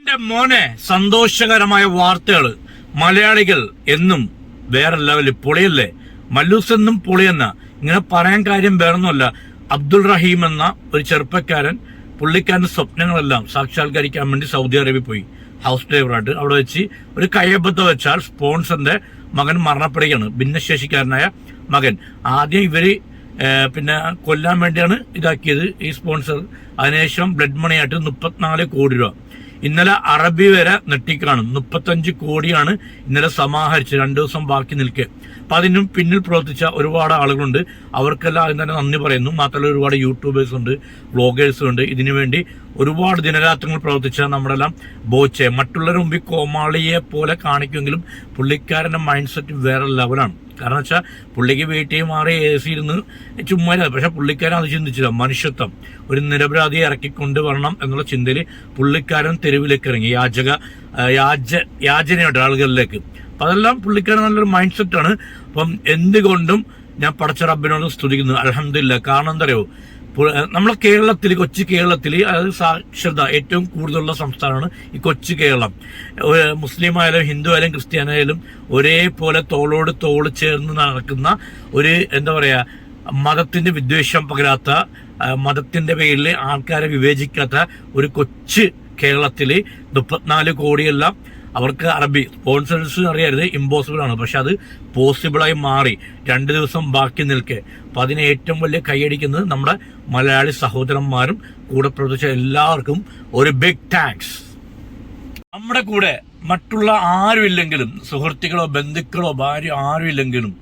എന്റെ മോനെ സന്തോഷകരമായ വാർത്തകൾ. മലയാളികൾ എന്നും വേറെ ലെവലിൽ പൊളിയല്ലേ? മല്ലൂസ് എന്നും പൊളിയെന്ന. ഇങ്ങനെ പറയാൻ കാര്യം വേറൊന്നുമല്ല. അബ്ദുൾ റഹീം എന്ന ഒരു ചെറുപ്പക്കാരൻ പുള്ളിക്കാരന്റെ സ്വപ്നങ്ങളെല്ലാം സാക്ഷാത്കരിക്കാൻ വേണ്ടി സൗദി അറേബ്യ പോയി. ഹൗസ് ഡ്രൈവറായിട്ട് അവിടെ വെച്ച് ഒരു കയ്യബദ്ധം വെച്ചാൽ സ്പോൺസറിന്റെ മകൻ മരണപ്പെടുകയാണ്. ഭിന്നശേഷിക്കാരനായ മകൻ. ആദ്യം ഇവർ പിന്നെ കൊല്ലാൻ വേണ്ടിയാണ് ഇതാക്കിയത് ഈ സ്പോൺസർ. അതിനുശേഷം ബ്ലഡ് മണിയായിട്ട് മുപ്പത്തിനാല് കോടി രൂപ. ഇന്നലെ അറബി വരെ നെട്ടിക്കാണും. മുപ്പത്തഞ്ച് കോടിയാണ് ഇന്നലെ സമാഹരിച്ച് രണ്ടു ദിവസം ബാക്കി നിൽക്കെ. അപ്പൊ അതിനും പിന്നിൽ പ്രവർത്തിച്ച ഒരുപാട് ആളുകളുണ്ട്. അവർക്കെല്ലാം അതിന് തന്നെ നന്ദി പറയുന്നു. മാത്രമല്ല ഒരുപാട് യൂട്യൂബേഴ്സ് ഉണ്ട് വ്ളോഗേഴ്സ് ഉണ്ട്. ഇതിനു വേണ്ടി ഒരുപാട് ദിനരാത്രങ്ങൾ പ്രവർത്തിച്ച നമ്മുടെ എല്ലാം ബോച്ചെ. മറ്റുള്ളവരുടെ മുമ്പിൽ കോമാളിയെ പോലെ കാണിക്കുമെങ്കിലും പുള്ളിക്കാരന്റെ മൈൻഡ് സെറ്റ് വേറെ ലെവലാണ് കാരണം വെച്ചാൽ പുള്ളിക്ക് വീട്ടിൽ മാറി എ സി ഇരുന്ന് ചുമ്മാ പക്ഷെ പുള്ളിക്കാരൻ അത് ചിന്തിച്ചില്ല. മനുഷ്യത്വം. ഒരു നിരപരാധിയെ ഇറക്കിക്കൊണ്ട് വരണം എന്നുള്ള ചിന്തയിൽ പുള്ളിക്കാരൻ തെരുവിലേക്ക് ഇറങ്ങി. യാചക യാജ യാച യാചനയുണ്ട് ആളുകളിലേക്ക്. അപ്പം അതെല്ലാം പുള്ളിക്കാരൻ നല്ലൊരു മൈൻഡ് സെറ്റാണ് അപ്പം എന്തുകൊണ്ടും ഞാൻ പടച്ച റബ്ബിനോട് സ്തുതിക്കുന്നു. അലഹമില്ല കാരണം എന്താ നമ്മളെ കേരളത്തിൽ കൊച്ചു കേരളത്തിൽ അതായത് സാക്ഷരത ഏറ്റവും കൂടുതലുള്ള സംസ്ഥാനമാണ് ഈ കൊച്ചു കേരളം. മുസ്ലിം ആയാലും ഹിന്ദു ആയാലും ക്രിസ്ത്യാനായാലും ഒരേപോലെ തോളോട് തോൾ ചേർന്ന് നടക്കുന്ന ഒരു എന്താ പറയുക മതത്തിന്റെ വിദ്വേഷം പകരാത്ത മതത്തിന്റെ പേരിൽ ആൾക്കാരെ വിവേചിക്കാത്ത ഒരു കൊച്ചു കേരളത്തിൽ മുപ്പത്തിനാല് കോടിയെല്ലാം അവർക്ക് അറബി സ്പോൺസേഴ്സ് അറിയരുത് ഇമ്പോസിബിൾ ആണ്. പക്ഷെ അത് പോസിബിളായി മാറി. രണ്ട് ദിവസം ബാക്കി നിൽക്കെ. അപ്പൊ അതിന് ഏറ്റവും വലിയ കൈയടിക്കുന്നത് നമ്മുടെ മലയാളി സഹോദരന്മാരും കൂടെ പ്രവർത്തിച്ച എല്ലാവർക്കും ഒരു ബിഗ് താങ്ക്സ് നമ്മുടെ കൂടെ മറ്റുള്ള ആരുമില്ലെങ്കിലും സുഹൃത്തുക്കളോ ബന്ധുക്കളോ ഭാര്യ ആരുമില്ലെങ്കിലും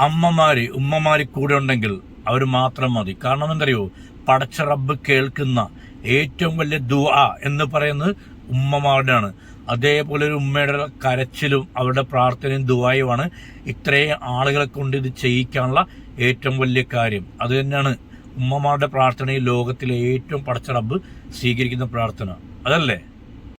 അമ്മമാര് ഉമ്മമാര് കൂടെ ഉണ്ടെങ്കിൽ അവർ മാത്രം മതി. കാരണം എന്തറിയോ പടച്ച റബ്ബ് കേൾക്കുന്ന ഏറ്റവും വലിയ ദുആ എന്ന് പറയുന്നത് ഉമ്മമാരുടെയാണ്. അതേപോലെ ഒരു ഉമ്മയുടെ കരച്ചിലും അവരുടെ പ്രാർത്ഥനയും ദുആയുമാണ് ഇത്രയും ആളുകളെ കൊണ്ട് ഇത് ചെയ്യിക്കാനുള്ള ഏറ്റവും വലിയ കാര്യം. അത് തന്നെയാണ് ഉമ്മമാരുടെ പ്രാർത്ഥന ഈ ലോകത്തിലെ ഏറ്റവും പടച്ച റബ്ബ് സ്വീകരിക്കുന്ന പ്രാർത്ഥന. അതല്ലേ?